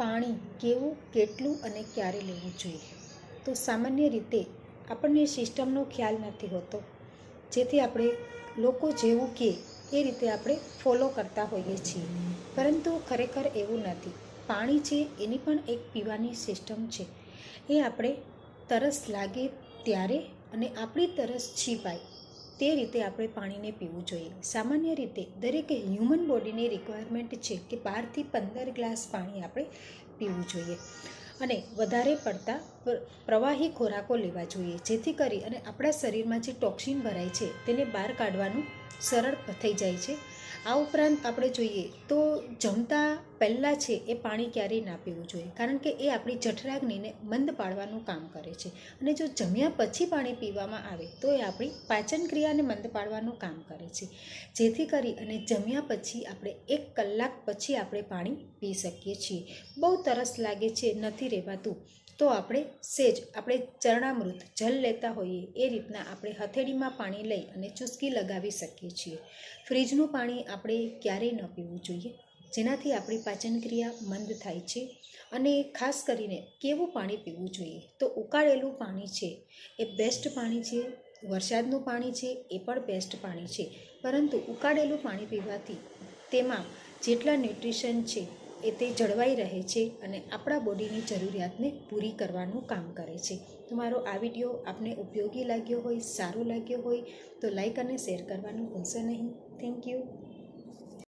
પાણી કેવું, કેટલું અને ક્યારે લેવું જોઈએ? તો સામાન્ય રીતે આપણને સિસ્ટમનો ખ્યાલ નથી હોતો. જેથી આપણે લોકો જેવું કહે એ રીતે આપણે ફોલો કરતા હોઈએ છીએ. પરંતુ ખરેખર એવું નથી. પાણી છે, એની પણ એક પીવાની સિસ્ટમ છે. એ આપણે તરસ લાગે ત્યારે અને આપણી તરસ છીપાય. તે રીતે આપણે પાણીને પીવું જોઈએ. સામાન્ય રીતે દરેક હ્યુમન બોડીની રિક્વાયરમેન્ટ છે કે બારથી પંદર ગ્લાસ પાણી આપણે પીવું જોઈએ અને વધારે પડતા પ્રવાહી ખોરાકો લેવા જોઈએ. જેથી કરી અને આપણા શરીરમાં જે ટોક્સિન ભરાય છે તેને બહાર કાઢવાનું સરળ થઈ જાય છે. આ ઉપરાંત આપણે જોઈએ તો જમતા પહેલાં છે એ પાણી ક્યારેય ના પીવું જોઈએ, કારણ કે એ આપણી જઠરાગ્નિને મંદ પાડવાનું કામ કરે છે. અને જો જમ્યા પછી પાણી પીવામાં આવે, તો એ આપણી પાચન ક્રિયાને મંદ પાડવાનું કામ કરે છે. જેથી કરી અને જમ્યા પછી આપણે એક કલાક પછી આપણે પાણી પી શકીએ છીએ. બહુ તરસ લાગે છે, નથી રહેવાતું. તો આપણે સેજ, આપણે ચરણામૃત, જલ લેતા હોઈએ, એ રીતના આપણે હથેળીમાં પાણી લઈ અને ચૂસકી લગાવી શકીએ છીએ. ફ્રીજનું પાણી આપણે ક્યારેય ન પીવું જોઈએ. જેનાથી આપણી પાચનક્રિયા મંદ થાય છે અને ખાસ કરીને કેવું પાણી પીવું જોઈએ? તો ઉકાળેલું પાણી છે, એ બેસ્ટ પાણી છે. વરસાદનું પાણી છે, એ પણ બેસ્ટ પાણી છે. પરંતુ ઉકાળેલું પાણી પીવાથી તેમાં જેટલા ન્યુટ્રિશન છે એ તે જળવાઈ રહે છે અને આપણા બોડીની જરૂરિયાતને પૂરી કરવાનું કામ કરે છે. તો મારો આ વીડિયો આપને ઉપયોગી લાગ્યો હોય, સારો લાગ્યો હોય, તો લાઈક અને શેર કરવાનું ભૂલશો નહીં. Thank you